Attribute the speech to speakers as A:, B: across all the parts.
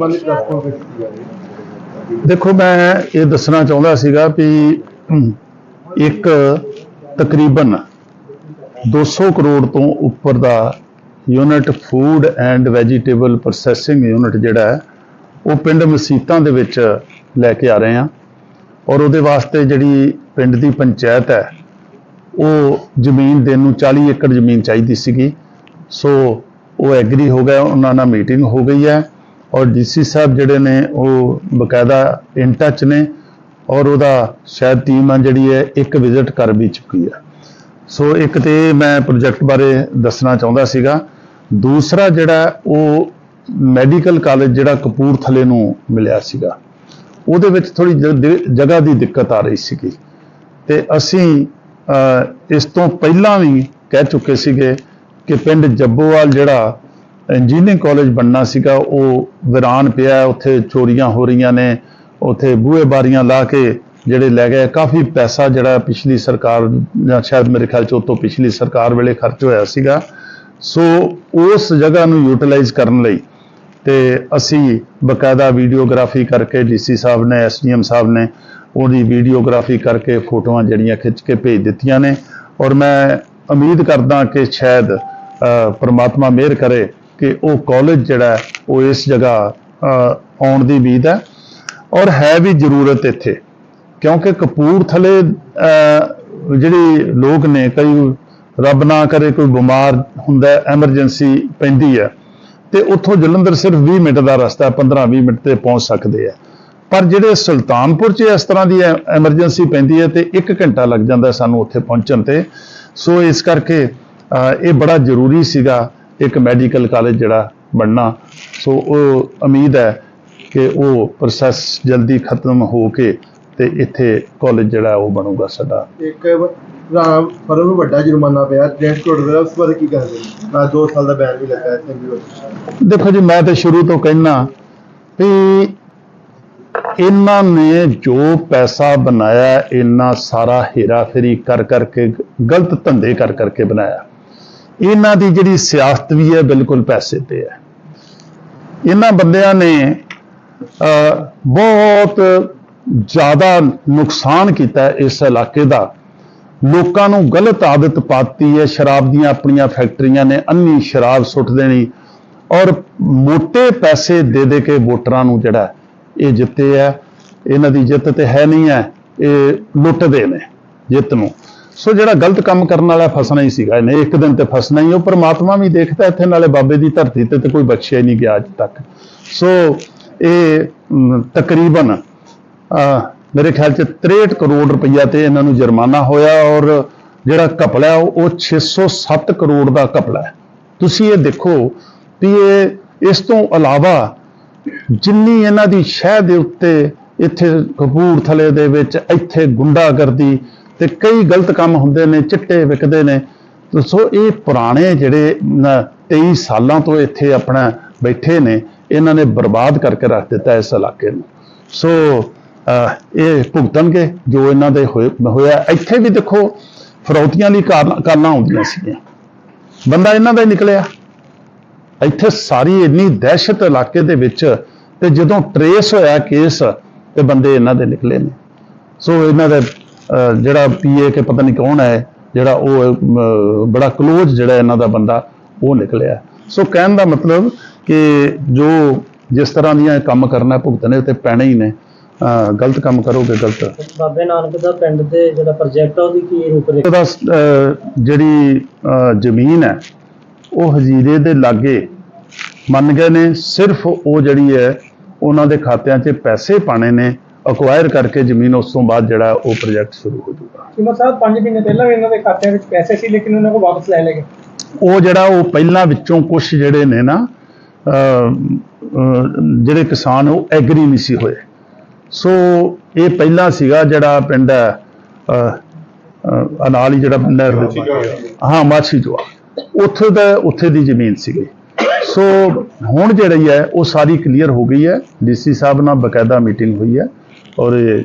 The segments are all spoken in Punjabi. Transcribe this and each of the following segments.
A: ਸੰਬੰਧਿਤ ਦੱਸੋ ਫਿਰ ਕੀ ਹੈ
B: ਦੇਖੋ, ਮੈਂ ਇਹ ਦੱਸਣਾ ਚਾਹੁੰਦਾ ਸੀਗਾ ਵੀ ਇੱਕ ਤਕਰੀਬਨ 200 ਕਰੋੜ ਤੋਂ ਉੱਪਰ ਦਾ unit food and vegetable processing unit ਜਿਹੜਾ ਹੈ, ਉਹ ਪਿੰਡ ਮਸੀਤਾਂ ਦੇ ਵਿੱਚ ਲੈ ਕੇ ਆ ਰਹੇ ਹਾਂ। ਔਰ ਉਹਦੇ ਵਾਸਤੇ ਜਿਹੜੀ ਪਿੰਡ ਦੀ ਪੰਚਾਇਤ ਹੈ, ਉਹ ਜ਼ਮੀਨ ਦੇਣ ਨੂੰ 40 ਏਕੜ ਜ਼ਮੀਨ ਚਾਹੀਦੀ ਸੀਗੀ। ਸੋ ਉਹ ਐਗਰੀ ਹੋ ਗਿਆ, ਉਹਨਾਂ ਨਾਲ ਮੀਟਿੰਗ ਹੋ ਗਈ ਹੈ। ਔਰ ਡੀਸੀ ਸਾਹਿਬ ਜਿਹੜੇ ਨੇ ਉਹ ਬਕਾਇਦਾ ਇਨ ਟੱਚ ਨੇ ਔਰ ਉਹਦਾ ਸ਼ਾਇਦ ਟੀਮ ਆ ਜਿਹੜੀ ਹੈ ਇੱਕ ਵਿਜ਼ਿਟ ਕਰ ਵੀ ਚੁੱਕੀ ਹੈ ਸੋ ਇੱਕ ਤੇ ਇਹ ਮੈਂ ਪ੍ਰੋਜੈਕਟ ਬਾਰੇ ਦੱਸਣਾ ਚਾਹੁੰਦਾ ਸੀਗਾ। ਦੂਸਰਾ ਜਿਹੜਾ ਉਹ ਮੈਡੀਕਲ ਕਾਲਜ ਜਿਹੜਾ ਕਪੂਰਥਲੇ ਨੂੰ ਮਿਲਿਆ ਸੀਗਾ। ਉਹਦੇ ਵਿੱਚ ਥੋੜੀ ਜਗ੍ਹਾ ਦੀ ਦਿੱਕਤ ਆ ਰਹੀ ਸੀਗੀ। ਤੇ ਅਸੀਂ ਇਸ ਤੋਂ ਪਹਿਲਾਂ ਵੀ ਕਹਿ ਚੁੱਕੇ ਸੀਗੇ ਕਿ ਪਿੰਡ ਜੱਬੋਵਾਲ ਜਿਹੜਾ ਇੰਜੀਨੀਅਰਿੰਗ ਕਾਲਜ ਬਣਨਾ ਸੀਗਾ, ਉਹ ਵਿਰਾਨ ਪਿਆ, ਉੱਥੇ ਚੋਰੀਆਂ ਹੋ ਰਹੀਆਂ ਨੇ, ਉੱਥੇ ਬੂਹੇ ਬਾਰੀਆਂ ਲਾ ਕੇ ਜਿਹੜੇ ਲੈ ਗਏ, ਕਾਫੀ ਪੈਸਾ ਜਿਹੜਾ ਪਿਛਲੀ ਸਰਕਾਰ, ਜਾਂ ਸ਼ਾਇਦ ਮੇਰੇ ਖਿਆਲ ਚ ਉਹ ਤੋਂ ਪਿਛਲੀ ਸਰਕਾਰ ਵੇਲੇ ਖਰਚ ਹੋਇਆ ਸੀਗਾ। ਸੋ ਉਸ ਜਗ੍ਹਾ ਨੂੰ ਯੂਟਿਲਾਈਜ਼ ਕਰਨ ਲਈ ਤੇ ਅਸੀਂ ਬਕਾਇਦਾ ਵੀਡੀਓਗ੍ਰਾਫੀ ਕਰਕੇ ਡੀਸੀ ਸਾਹਿਬ ਨੇ, ਐਸਡੀਐਮ ਸਾਹਿਬ ਨੇ ਉਹਦੀ ਵੀਡੀਓਗ੍ਰਾਫੀ ਕਰਕੇ ਫੋਟੋਆਂ ਜਿਹੜੀਆਂ ਖਿੱਚ ਕੇ ਭੇਜ ਦਿੱਤੀਆਂ ਨੇ। ਔਰ ਮੈਂ ਉਮੀਦ ਕਰਦਾ ਕਿ ਸ਼ਾਇਦ ਪਰਮਾਤਮਾ ਮਿਹਰ ਕਰੇ ਕਿ ਉਹ ਕਾਲਜ ਜਿਹੜਾ ਉਹ ਇਸ ਜਗ੍ਹਾ ਆਉਣ ਦੀ ਉਮੀਦ ਹੈ ਔਰ ਹੈ ਵੀ ਜ਼ਰੂਰਤ ਇੱਥੇ। ਕਿਉਂਕਿ ਕਪੂਰਥਲੇ ਅਹ, ਜਿਹੜੀ ਲੋਕ ਨੇ ਕਈ ਰੱਬ ਨਾ ਕਰੇ ਕੋਈ ਬਿਮਾਰ ਹੁੰਦਾ ਐਮਰਜੈਂਸੀ ਪੈਂਦੀ ਹੈ ਤੇ ਉੱਥੋਂ ਜਲੰਧਰ ਸਿਰਫ 20 ਮਿੰਟ ਦਾ ਰਸਤਾ ਹੈ 15-20 ਮਿੰਟ ਤੇ ਪਹੁੰਚ ਸਕਦੇ ਆ ਪਰ ਜਿਹੜੇ ਸੁਲਤਾਨਪੁਰ 'ਚ ਇਸ ਤਰ੍ਹਾਂ ਦੀ ਐਮਰਜੈਂਸੀ ਪੈਂਦੀ ਹੈ ਤੇ 1 ਘੰਟਾ ਲੱਗ ਜਾਂਦਾ ਸਾਨੂੰ ਉੱਥੇ ਪਹੁੰਚਣ ਤੇ। ਸੋ ਇਸ ਕਰਕੇ ਇਹ ਬੜਾ ਜ਼ਰੂਰੀ ਸੀਗਾ ਇੱਕ ਮੈਡੀਕਲ ਕਾਲਜ ਜਿਹੜਾ ਬਣਨਾ। ਸੋ ਉਹ ਉਮੀਦ ਹੈ ਕਿ ਉਹ ਪ੍ਰੋਸੈਸ ਜਲਦੀ ਖਤਮ ਹੋ ਕੇ ਤੇ ਇੱਥੇ ਕਾਲਜ ਜਿਹੜਾ ਉਹ ਬਣੂਗਾ ਸਾਡਾ।
A: ਇੱਕ ਰਾਮ ਫਰਮ ਨੂੰ ਵੱਡਾ ਜੁਰਮਾਨਾ ਪਿਆ। 1.5 ਕਰੋੜ ਦਾ ਉਸ ਬਾਰੇ ਕੀ ਕਹਿੰਦੇ ਨਾ 2 ਸਾਲ ਦਾ ਬੈਨ ਵੀ ਲੱਗਾ ਇੱਥੇ ਵੀ
B: ਦੇਖੋ ਜੀ ਮੈਂ ਤਾਂ ਸ਼ੁਰੂ ਤੋਂ ਕਹਿਣਾ ਵੀ ਇਹਨਾਂ ਨੇ ਜੋ ਪੈਸਾ ਬਣਾਇਆ ਇਹਨਾਂ ਸਾਰਾ ਹੇਰਾ ਫੇਰੀ ਕਰ ਕਰਕੇ ਗਲਤ ਧੰਦੇ ਕਰ ਕਰਕੇ ਬਣਾਇਆ। ਇਹਨਾਂ ਦੀ ਜਿਹੜੀ ਸਿਆਸਤ ਵੀ ਹੈ ਬਿਲਕੁਲ ਪੈਸੇ ਤੇ ਹੈ। ਇਹਨਾਂ ਬੰਦਿਆਂ ਨੇ ਬਹੁਤ ਜ਼ਿਆਦਾ ਨੁਕਸਾਨ ਕੀਤਾ ਇਸ ਇਲਾਕੇ ਦਾ। ਲੋਕਾਂ ਨੂੰ ਗਲਤ ਆਦਤ ਪਾਤੀ ਹੈ, ਸ਼ਰਾਬ ਦੀਆਂ ਆਪਣੀਆਂ ਫੈਕਟਰੀਆਂ ਨੇ ਅੰਨੀ ਸ਼ਰਾਬ ਸੁੱਟ ਦੇਣੀ ਔਰ ਮੋٹے ਪੈਸੇ ਦੇ ਦੇ ਕੇ ਵੋਟਰਾਂ ਨੂੰ ਜਿਹੜਾ ਇਹ ਜਿੱਤੇ ਹੈ, ਇਹਨਾਂ ਦੀ ਜਿੱਤ ਤੇ ਹੈ ਨਹੀਂ ਹੈ, ਇਹ ਲੁੱਟਦੇ ਨੇ ਜਿੱਤ ਨੂੰ। ਸੋ ਜਿਹੜਾ ਗਲਤ ਕੰਮ ਕਰਨ ਵਾਲਾ ਫਸਣਾ ਹੀ ਸੀਗਾ ਇਹਨੇ ਇੱਕ ਦਿਨ ਤੇ ਫਸਣਾ ਹੀ ਉਹ ਪਰਮਾਤਮਾ ਵੀ ਦੇਖਦਾ ਇੱਥੇ ਨਾਲੇ ਬਾਬੇ ਦੀ ਧਰਤੀ ਤੇ ਤੇ ਕੋਈ ਬਖਸ਼ਿਆ ਹੀ ਨਹੀਂ ਗਿਆ ਅੱਜ ਤੱਕ। ਸੋ ਇਹ ਤਕਰੀਬਨ ਅਹ, ਮੇਰੇ ਖਿਆਲ ਚ 63 ਕਰੋੜ ਰੁਪਈਆ ਤੇ ਇਹਨਾਂ ਨੂੰ ਜੁਰਮਾਨਾ ਹੋਇਆ ਔਰ ਜਿਹੜਾ ਘਪਲਾ ਹੈ ਉਹ 607 ਕਰੋੜ ਦਾ ਘਪਲਾ ਹੈ। ਤੁਸੀਂ ਇਹ ਦੇਖੋ ਵੀ ਇਹ ਇਸ ਤੋਂ ਇਲਾਵਾ ਜਿੰਨੀ ਇਹਨਾਂ ਦੀ ਸ਼ਹਿ ਦੇ ਉੱਤੇ ਇੱਥੇ ਕਪੂਰਥਲੇ ਦੇ ਵਿੱਚ ਇੱਥੇ ਗੁੰਡਾਗਰਦੀ ਤੇ ਕਈ ਗਲਤ ਕੰਮ ਹੁੰਦੇ ਨੇ, ਚਿੱਟੇ ਵਿਕਦੇ ਨੇ। ਸੋ ਇਹ ਪੁਰਾਣੇ ਜਿਹੜੇ, ਨ- 23 ਸਾਲਾਂ ਤੋਂ ਇੱਥੇ ਆਪਣਾ ਬੈਠੇ ਨੇ, ਇਹਨਾਂ ਨੇ ਬਰਬਾਦ ਕਰਕੇ ਰੱਖ ਦਿੱਤਾ ਇਸ ਇਲਾਕੇ ਨੂੰ। ਸੋ ਇਹ ਭੁਗਤਣਗੇ ਜੋ ਇਹਨਾਂ ਦੇ ਹੋਏ- ਹੋਇਆ। ਇੱਥੇ ਵੀ ਦੇਖੋ, ਫਰੌਤੀਆਂ ਲਈ ਕਾਰਨ- ਕਾਲਾਂ ਆਉਂਦੀਆਂ ਸੀਗੀਆਂ। ਬੰਦਾ ਇਹਨਾਂ ਦਾ ਹੀ ਨਿਕਲਿਆ। ਇੱਥੇ ਸਾਰੀ ਇੰਨੀ ਦਹਿਸ਼ਤ ਇਲਾਕੇ ਦੇ ਵਿੱਚ, ਤੇ ਜਦੋਂ ਟਰੇਸ ਹੋਇਆ ਕੇਸ, ਤੇ ਬੰਦੇ ਇਹਨਾਂ ਦੇ ਨਿਕਲੇ ਨੇ। ਸੋ ਇਹਨਾਂ ਦੇ ਜਿਹੜਾ ਪੀਏ ਕੇ ਪਤਾ ਨਹੀਂ ਕੌਣ ਹੈ ਜਿਹੜਾ ਉਹ ਬੜਾ ক্লোਜ਼ ਜਿਹੜਾ ਇਹਨਾਂ ਦਾ ਬੰਦਾ ਉਹ ਨਿਕਲਿਆ ਸੋ ਕਹਿਣ ਦਾ ਮਤਲਬ ਕਿ ਜੋ ਜਿਸ ਤਰ੍ਹਾਂ ਦੀਆਂ ਕੰਮ ਕਰਨਾ ਭੁਗਤਣੇ ਤੇ ਪੈਣੇ ਹੀ ਨੇ। ਗਲਤ ਕੰਮ ਕਰੋਗੇ ਗਲਤ।
C: ਬਾਬੇ ਨਾਨਕ ਦਾ ਪਿੰਡ ਦੇ ਜਿਹੜਾ ਪ੍ਰੋਜੈਕਟ ਆ ਉਹਦੀ ਕੀ ਰੂਪਰੇਖਾ
B: ਅਹ, ਜਿਹੜੀ ਜ਼ਮੀਨ ਹੈ ਉਹ ਹਜੀਰੇ ਦੇ ਲਾਗੇ ਮੰਨ ਗਏ ਨੇ ਸਿਰਫ ਉਹ ਜਿਹੜੀ ਹੈ ਉਹਨਾਂ ਦੇ ਖਾਤਿਆਂ 'ਚ ਪੈਸੇ ਪਾਣੇ ਨੇ ਅਕਵਾਇਰ ਕਰਕੇ ਜ਼ਮੀਨ ਉਸ ਤੋਂ ਬਾਅਦ ਜਿਹੜਾ ਉਹ ਪ੍ਰੋਜੈਕਟ ਸ਼ੁਰੂ ਹੋ ਜਾਊਗਾ।
C: ਕਿਮਾ ਸਾਹਿਬ 5 ਮਹੀਨੇ ਪਹਿਲਾਂ ਵੀ ਇਹਨਾਂ ਦੇ ਖਾਤਿਆਂ ਵਿੱਚ ਪੈਸੇ ਸੀ ਲੇਕਿਨ ਉਹਨਾਂ ਕੋਲ ਵਾਪਸ ਲੈ ਲਏ ਗਏ।
B: ਉਹ ਜਿਹੜਾ ਉਹ ਪਹਿਲਾਂ ਵਿੱਚੋਂ ਕੁਝ ਜਿਹੜੇ ਨੇ ਨਾ ਜਿਹੜੇ ਕਿਸਾਨ ਉਹ ਐਗਰੀ ਨਹੀਂ ਸੀ ਹੋਏ। ਸੋ ਇਹ ਪਹਿਲਾਂ ਸੀਗਾ ਜਿਹੜਾ ਪਿੰਡ ਹੈ ਨਾਲ ਹੀ ਜਿਹੜਾ ਪਿੰਡ ਹੈ ਹਾਂ ਮਾਛੀ ਜਵਾ ਉੱਥੇ ਦਾ ਉੱਥੇ ਦੀ ਜ਼ਮੀਨ ਸੀਗੀ। ਸੋ ਹੁਣ ਜਿਹੜੀ ਹੈ ਉਹ ਸਾਰੀ ਕਲੀਅਰ ਹੋ ਗਈ ਹੈ। ਡੀਸੀ ਸਾਹਿਬ ਨਾਲ ਬਕਾਇਦਾ ਮੀਟਿੰਗ ਹੋਈ ਹੈ। ਔਰ ਇਹ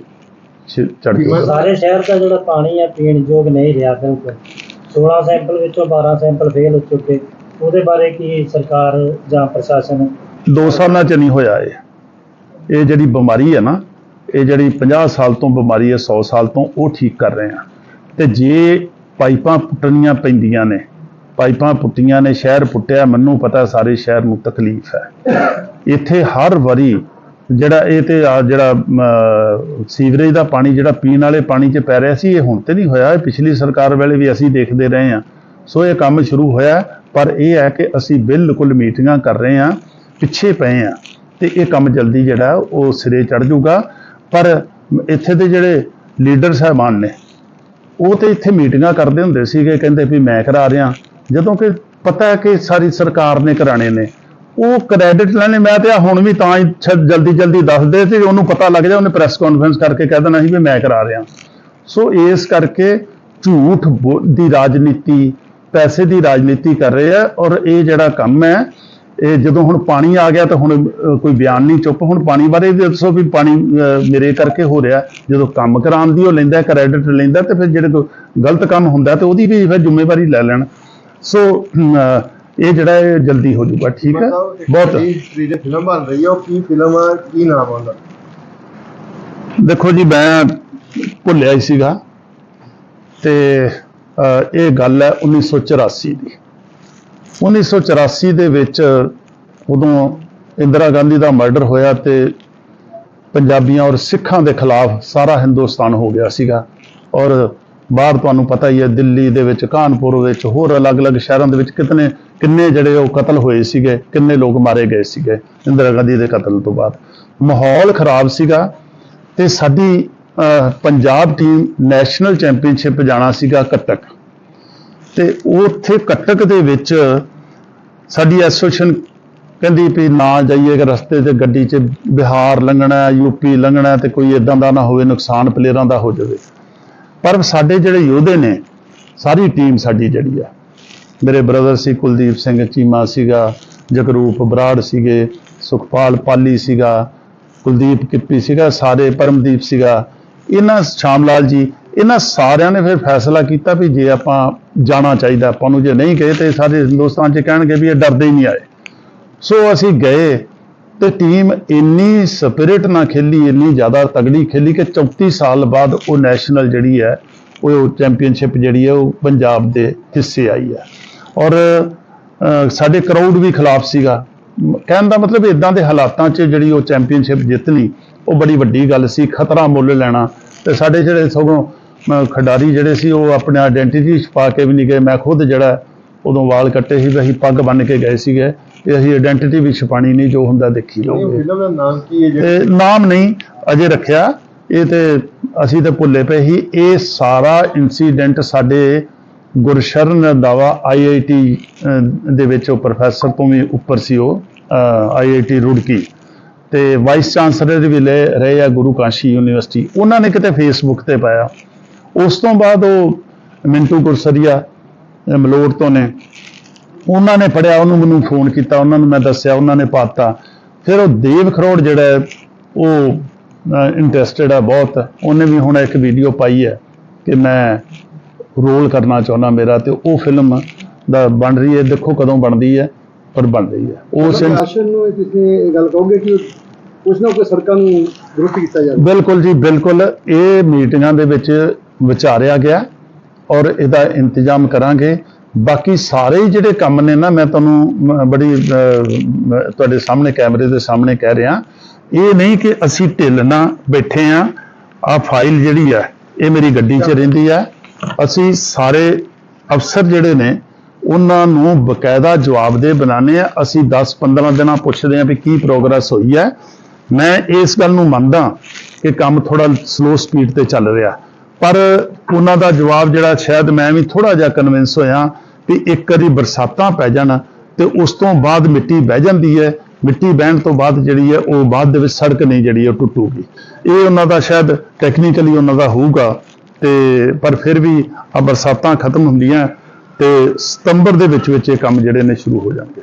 B: ਚੜ੍ਹਦੀ
C: ਸਾਰੇ ਸ਼ਹਿਰ ਦਾ ਜਿਹੜਾ ਪਾਣੀ ਆ ਪੀਣ ਯੋਗ ਨਹੀਂ ਰਿਹਾ ਬਿਲਕੁਲ। 16 ਸੈਂਪਲ ਵਿੱਚੋਂ 12 ਸੈਂਪਲ ਫੇਲ ਹੋ ਚੁੱਕੇ। ਉਹਦੇ ਬਾਰੇ ਕੀ ਸਰਕਾਰ ਜਾਂ ਪ੍ਰਸ਼ਾਸਨ
B: ਦੋ ਸਾਲਾਂ ਚ ਨਹੀਂ ਹੋਇਆ ਇਹ। ਇਹ ਜਿਹੜੀ ਬਿਮਾਰੀ ਹੈ ਨਾ ਇਹ ਜਿਹੜੀ 50 ਸਾਲ ਤੋਂ ਬਿਮਾਰੀ ਹੈ 100 ਸਾਲ ਤੋਂ ਉਹ ਠੀਕ ਕਰ ਰਹੇ ਆ। ਤੇ ਜੇ ਪਾਈਪਾਂ ਪੁੱਟਣੀਆਂ ਪੈਂਦੀਆਂ ਨੇ ਪਾਈਪਾਂ ਪੁੱਟੀਆਂ ਨੇ ਸ਼ਹਿਰ ਪੁੱਟਿਆ ਮੈਨੂੰ ਪਤਾ ਸਾਰੇ ਸ਼ਹਿਰ ਨੂੰ ਤਕਲੀਫ ਹੈ। ਇੱਥੇ ਹਰ ਵਾਰੀ ਜਿਹੜਾ ਇਹ ਤੇ ਆ ਜਿਹੜਾ ਸੀਵਰੇਜ ਦਾ ਪਾਣੀ ਜਿਹੜਾ ਪੀਣ ਵਾਲੇ ਪਾਣੀ 'ਚ ਪੈ ਰਿਹਾ ਸੀ, ਇਹ ਹੁਣ ਤੇ ਨਹੀਂ ਹੋਇਆ। ਇਹ ਪਿਛਲੀ ਸਰਕਾਰ ਵੇਲੇ ਵੀ ਅਸੀਂ ਦੇਖਦੇ ਰਹੇ ਹਾਂ। ਸੋ ਇਹ ਕੰਮ ਸ਼ੁਰੂ ਹੋਇਆ, ਪਰ ਇਹ ਹੈ ਕਿ ਅਸੀਂ ਬਿਲਕੁਲ ਮੀਟਿੰਗਾਂ ਕਰ ਰਹੇ ਹਾਂ, ਪਿੱਛੇ ਪਏ ਹਾਂ ਤੇ ਇਹ ਕੰਮ ਜਲਦੀ ਜਿਹੜਾ, ਉਹ ਸਿਰੇ ਚੜ ਜਾਊਗਾ। ਪਰ ਇੱਥੇ ਦੇ ਜਿਹੜੇ ਲੀਡਰ ਸਾਹਿਬਾਨ ਨੇ, ਉਹ ਤੇ ਇੱਥੇ ਮੀਟਿੰਗਾਂ ਕਰਦੇ ਹੁੰਦੇ ਸੀਗੇ, ਕਹਿੰਦੇ ਵੀ ਮੈਂ ਕਰਾ ਰਿਹਾ। ਜਦੋਂ ਕਿ ਪਤਾ ਹੈ ਕਿ ਸਾਰੀ ਸਰਕਾਰ ਨੇ ਕਰਾਣੇ ਨੇ ਉਹ ਕ੍ਰੈਡਿਟ ਲੈਣੇ, ਮੈਂ ਤੇ ਹੁਣ ਵੀ ਤਾਂ ਹੀ ਜਲਦੀ ਜਲਦੀ ਦੱਸਦੇ ਤੇ ਉਹਨੂੰ ਪਤਾ ਲੱਗ ਜਾ ਉਹਨੇ ਪ੍ਰੈਸ ਕਾਨਫਰੰਸ ਕਰਕੇ ਕਹਿ ਦੇਣਾ ਸੀ ਵੀ ਮੈਂ ਕਰਾ ਰਿਹਾ। ਸੋ ਇਸ ਕਰਕੇ ਝੂਠ ਬੋ- ਦੀ ਰਾਜਨੀਤੀ, ਪੈਸੇ ਦੀ ਰਾਜਨੀਤੀ ਕਰ ਰਹੇ ਆ, ਔਰ ਇਹ ਜਿਹੜਾ ਕੰਮ ਹੈ, ਇਹ ਜਦੋਂ ਹੁਣ ਪਾਣੀ ਆ ਗਿਆ ਤਾਂ ਹੁਣ ਕੋਈ ਬਿਆਨ ਨਹੀਂ ਚੁੱਪ, ਹੁਣ ਪਾਣੀ ਬਾਰੇ ਵੀ ਦੱਸੋ ਵੀ ਪਾਣੀ ਮੇਰੇ ਕਰਕੇ ਹੋ ਰਿਹਾ। ਜਦੋਂ ਕੰਮ ਕਰਾਉਣ ਦੀ ਉਹ ਲੈਂਦਾ ਕ੍ਰੈਡਿਟ ਲੈਂਦਾ, ਤੇ ਫਿਰ ਜਿਹੜੇ ਗਲਤ ਕੰਮ ਹੁੰਦਾ, ਤੇ ਉਹਦੀ ਵੀ ਫਿਰ ਜ਼ਿੰਮੇਵਾਰੀ ਲੈ ਲੈਣ। ਸੋ ਇਹ ਜਿਹੜਾ ਇਹ ਜਲਦੀ ਹੋ ਜਾਊਗਾ ਠੀਕ ਹੈ? ਬਹੁਤ
A: ਦੇ ਫਿਲਮ ਬਣ ਰਹੀ ਹੈ ਉਹ ਕੀ ਫਿਲਮ ਆ ਕੀ ਨਾਮ ਆ ਉਹਦਾ?
B: ਦੇਖੋ ਜੀ ਮੈਂ ਭੁੱਲਿਆ ਹੀ ਸੀਗਾ ਤੇ ਇਹ ਗੱਲ ਹੈ 1984 ਦੀ। 1984 ਦੇ ਵਿੱਚ ਉਦੋਂ ਇੰਦਰਾ ਗਾਂਧੀ ਦਾ ਮਰਡਰ ਹੋਇਆ ਤੇ ਪੰਜਾਬੀਆਂ ਔਰ ਸਿੱਖਾਂ ਦੇ ਖਿਲਾਫ ਸਾਰਾ ਹਿੰਦੁਸਤਾਨ ਹੋ ਗਿਆ ਸੀਗਾ ਔਰ ਬਾਹਰ ਤੁਹਾਨੂੰ ਪਤਾ ਹੀ ਹੈ, ਦਿੱਲੀ ਦੇ ਵਿੱਚ, ਕਾਨਪੁਰ ਵਿੱਚ, ਹੋਰ ਅਲੱਗ-ਅਲੱਗ ਸ਼ਹਿਰਾਂ ਦੇ ਵਿੱਚ ਕਿਤਨੇ, ਕਿੰਨੇ ਜਿਹੜੇ ਉਹ ਕਤਲ ਹੋਏ ਸੀਗੇ, ਕਿੰਨੇ ਲੋਕ ਮਾਰੇ ਗਏ ਸੀਗੇ, ਇੰਦਰਾ ਗਾਂਧੀ ਦੇ ਕਤਲ ਤੋਂ ਬਾਅਦ। ਮਾਹੌਲ ਖਰਾਬ ਸੀਗਾ ਤੇ ਸਾਡੀ ਪੰਜਾਬ ਟੀਮ ਨੈਸ਼ਨਲ ਚੈਂਪੀਅਨਸ਼ਿਪ ਜਾਣਾ ਸੀਗਾ ਕੱਟਕ। ਤੇ ਉੱਥੇ ਕੱਟਕ ਦੇ ਵਿੱਚ ਸਾਡੀ ਐਸੋਸੀਏਸ਼ਨ ਕਹਿੰਦੀ ਵੀ ਨਾ ਜਾਈਏ ਕਿ ਰਸਤੇ 'ਚ ਗੱਡੀ 'ਚ ਬਿਹਾਰ ਲੰਘਣਾ ਯੂਪੀ ਲੰਘਣਾ ਤੇ ਕੋਈ ਇਦਾਂ ਦਾ ਨਾ ਹੋਵੇ, ਨੁਕਸਾਨ ਪਲੇਅਰਾਂ ਦਾ ਹੋ ਜਾਵੇ। ਪਰ ਸਾਡੇ ਜਿਹੜੇ ਯੋਧੇ ਨੇ, ਸਾਰੀ ਟੀਮ ਸਾਡੀ ਜਿਹੜੀ ਆ। ਮੇਰੇ ਬ੍ਰਦਰ ਸੀ ਕੁਲਦੀਪ ਸਿੰਘ, ਚੀਮਾ ਸੀਗਾ, ਜਗਰੂਪ ਬਰਾੜ ਸੀਗੇ, ਸੁਖਪਾਲ ਪਾਲੀ ਸੀਗਾ, ਕੁਲਦੀਪ ਕਿੱਪੀ ਸੀਗਾ, ਸਾਰੇ ਪਰਮਦੀਪ ਸੀਗਾ। ਇਹਨਾਂ ਸ਼ਾਮ ਲਾਲ ਜੀ, ਇਹਨਾਂ ਸਾਰਿਆਂ ਨੇ ਫਿਰ ਫੈਸਲਾ ਕੀਤਾ ਵੀ ਜੇ ਆਪਾਂ ਜਾਣਾ ਚਾਹੀਦਾ, ਆਪਾਂ ਨੂੰ ਜੇ ਨਹੀਂ ਗਏ ਤੇ ਸਾਰੇ ਹਿੰਦੁਸਤਾਨ 'ਚ ਕਹਿਣਗੇ ਵੀ ਇਹ ਡਰਦੇ ਹੀ ਨਹੀਂ ਆਏ। ਸੋ ਅਸੀਂ ਗਏ ਤੇ ਟੀਮ ਇੰਨੀ ਸਪਿਰਿਟ ਨਾਲ ਖੇਲੀ, ਇੰਨੀ ਜ਼ਿਆਦਾ ਤਗੜੀ ਖੇਲੀ ਕਿ 34 ਸਾਲ ਬਾਅਦ ਉਹ ਨੈਸ਼ਨਲ ਜਿਹੜੀ ਹੈ, ਉਹ ਚੈਂਪੀਅਨਸ਼ਿਪ ਜਿਹੜੀ ਹੈ, ਉਹ ਪੰਜਾਬ ਦੇ ਹਿੱਸੇ ਆਈ ਹੈ। ਔਰ ਸਾਡੇ ਕਰਾਊਡ ਵੀ ਖਿਲਾਫ ਸੀਗਾ। ਕਹਿਣ ਦਾ ਮਤਲਬ ਇਦਾਂ ਦੇ ਹਾਲਾਤਾਂ 'ਚ ਜਿਹੜੀ ਉਹ ਚੈਂਪੀਅਨਸ਼ਿਪ ਜਿੱਤਣੀ ਉਹ ਬੜੀ ਵੱਡੀ ਗੱਲ ਸੀ, ਖਤਰਾ ਮੁੱਲ ਲੈਣਾ। ਤੇ ਸਾਡੇ ਜਿਹੜੇ ਸਗੋਂ ਖਿਡਾਰੀ ਜਿਹੜੇ ਸੀ, ਉਹ ਆਪਣੇ ਆਇਡੈਂਟੀਟੀ ਛਪਾ ਕੇ ਵੀ ਨਹੀਂ ਗਏ। ਮੈਂ ਖੁਦ ਜਿਹੜਾ ਉਦੋਂ ਵਾਲ ਕੱਟੇ ਸੀ ਵੀ ਅਸੀਂ ਪੱਗ ਬੰਨ ਕੇ ਗਏ ਸੀਗੇ ਤੇ ਅਸੀਂ ਆਇਡੈਂਟੀਟੀ ਵੀ ਛਪਾਣੀ ਨਹੀਂ ਜੋ ਹੁੰਦਾ ਦੇਖੀ
A: ਇਹ
B: ਲਓਗੇ
A: ਫਿਲਮ ਦਾ ਨਾਮ ਕੀ ਹੈ ਜਿਹੜਾ
B: ਤੇ ਨਾਮ ਨਹੀਂ ਅਜੇ ਰੱਖਿਆ। ਇਹ ਤੇ ਅਸੀਂ ਤੇ ਭੁੱਲੇ ਪਏ ਸੀ। ਇਹ ਸਾਰਾ ਇਨਸੀਡੈਂਟ ਸਾਡੇ ਗੁਰਸ਼ਰਨ ਰੰਧਾਵਾ ਆਈਆਈਟੀ ਦੇ ਵਿੱਚ ਉਹ ਪ੍ਰੋਫੈਸਰ ਤੋਂ ਵੀ ਉੱਪਰ ਸੀ ਉਹ ਆਈਆਈਟੀ ਰੁੜਕੀ। ਤੇ ਵਾਈਸ ਚਾਂਸਲਰ ਵੀ ਲੈ ਰਹੇ ਆ ਗੁਰੂ ਕਾਸ਼ੀ ਯੂਨੀਵਰਸਿਟੀ ਉਹਨਾਂ ਨੇ ਕਿਤੇ ਫੇਸਬੁੱਕ ਤੇ ਪਾਇਆ। ਉਸ ਤੋਂ ਬਾਅਦ ਉਹ ਮਿੰਟੂ ਗੁਰਸਰੀਆ ਮਲੋਟ ਤੋਂ ਨੇ। ਉਹਨਾਂ ਨੇ ਪੜਿਆ ਉਹਨੂੰ ਮੈਨੂੰ ਫੋਨ ਕੀਤਾ ਉਹਨਾਂ ਨੂੰ ਮੈਂ ਦੱਸਿਆ ਉਹਨਾਂ ਨੇ ਪਾਤਾ। ਫਿਰ ਉਹ ਦੇਵ ਖਰੋੜ ਜਿਹੜਾ ਹੈ, ਉਹ ਇੰਟਰਸਟਿਡ ਹੈ ਬਹੁਤ। ਉਹਨੇ ਵੀ ਹੁਣ ਇੱਕ ਵੀਡੀਓ ਪਾਈ ਹੈ ਕਿ ਮੈਂ ਰੋਲ ਕਰਨਾ ਚਾਹੁੰਦਾ ਮੇਰਾ ਤੇ ਉਹ ਫਿਲਮ ਦਾ ਬਣ ਰਹੀ ਹੈ ਦੇਖੋ ਕਦੋਂ ਬਣਦੀ ਹੈ ਪਰ ਬਣ ਰਹੀ ਹੈ। ਉਸ ਇਨ-
A: ਪ੍ਰਸ਼ਾਸਨ ਨੂੰ ਤੁਸੀਂ ਇਹ ਗੱਲ ਕਹੋਗੇ ਕਿ ਕੁਝ ਨਾ ਕੋਈ ਸੜਕਾਂ ਨੂੰ ਦੁਰਸਤ ਕੀਤਾ ਜਾਵੇ।
B: ਬਿਲਕੁਲ ਜੀ ਬਿਲਕੁਲ। ਇਹ ਮੀਟਿੰਗਾਂ ਦੇ ਵਿੱਚ ਵਿਚਾਰਿਆ ਗਿਆ। ਔਰ ਇਹਦਾ ਇੰਤਜ਼ਾਮ ਕਰਾਂਗੇ। ਬਾਕੀ ਸਾਰੇ ਜਿਹੜੇ ਕੰਮ ਨੇ ਨਾ, ਮੈਂ ਤੁਹਾਨੂੰ ਬੜੀ ਤੁਹਾਡੇ ਸਾਹਮਣੇ, ਕੈਮਰੇ ਦੇ ਸਾਹਮਣੇ ਕਹਿ ਰਿਹਾ। ਇਹ ਨਹੀਂ ਕਿ ਅਸੀਂ ਢਿੱਲਣਾ ਬੈਠੇ ਆ ਆ ਫਾਈਲ ਜਿਹੜੀ ਹੈ ਇਹ ਮੇਰੀ ਗੱਡੀ 'ਚ ਰਹਿੰਦੀ ਹੈ ਅਸੀਂ ਸਾਰੇ ਅਫਸਰ ਜਿਹੜੇ ਨੇ, ਉਹਨਾਂ ਨੂੰ ਬਕਾਇਦਾ ਜਵਾਬਦੇਹ ਬਣਾਉਂਦੇ ਆ। ਅਸੀਂ 10-15 ਦਿਨਾਂ ਪੁੱਛਦੇ ਆ ਵੀ ਕੀ ਪ੍ਰੋਗਰੈਸ ਹੋਈ ਹੈ ਮੈਂ ਇਸ ਗੱਲ ਨੂੰ ਮੰਨਦਾ ਕਿ ਕੰਮ ਥੋੜਾ ਸਲੋ ਸਪੀਡ ਤੇ ਚੱਲ ਰਿਹਾ। ਪਰ ਉਹਨਾਂ ਦਾ ਜਵਾਬ ਜਿਹੜਾ ਸ਼ਾਇਦ ਮੈਂ ਵੀ ਥੋੜਾ ਜਿਹਾ ਕਨਵਿੰਸ ਹੋਇਆ ਵੀ ਇੱਕ ਵਾਰੀ ਬਰਸਾਤਾਂ ਪੈ ਜਾਣ ਤੇ ਉਸ ਤੋਂ ਬਾਅਦ ਮਿੱਟੀ ਬਹਿ ਜਾਂਦੀ ਹੈ, ਮਿੱਟੀ ਬਹਿਣ ਤੋਂ ਬਾਅਦ ਜਿਹੜੀ ਹੈ ਉਹ ਬਾਅਦ ਦੇ ਵਿੱਚ ਸੜਕ ਨਹੀਂ ਜਿਹੜੀ ਉਹ ਟੁੱਟੂਗੀ। ਇਹ ਉਹਨਾਂ ਦਾ ਸ਼ਾਇਦ ਟੈਕਨੀਕਲੀ ਉਹਨਾਂ ਦਾ ਹੋਊਗਾ ਤੇ ਪਰ ਫਿਰ ਵੀ ਆ ਬਰਸਾਤਾਂ ਖਤਮ ਹੁੰਦੀਆਂ ਤੇ ਸਤੰਬਰ ਦੇ ਵਿੱਚ ਵਿੱਚ ਇਹ ਕੰਮ ਜਿਹੜੇ ਨੇ ਸ਼ੁਰੂ ਹੋ ਜਾਂਦੇ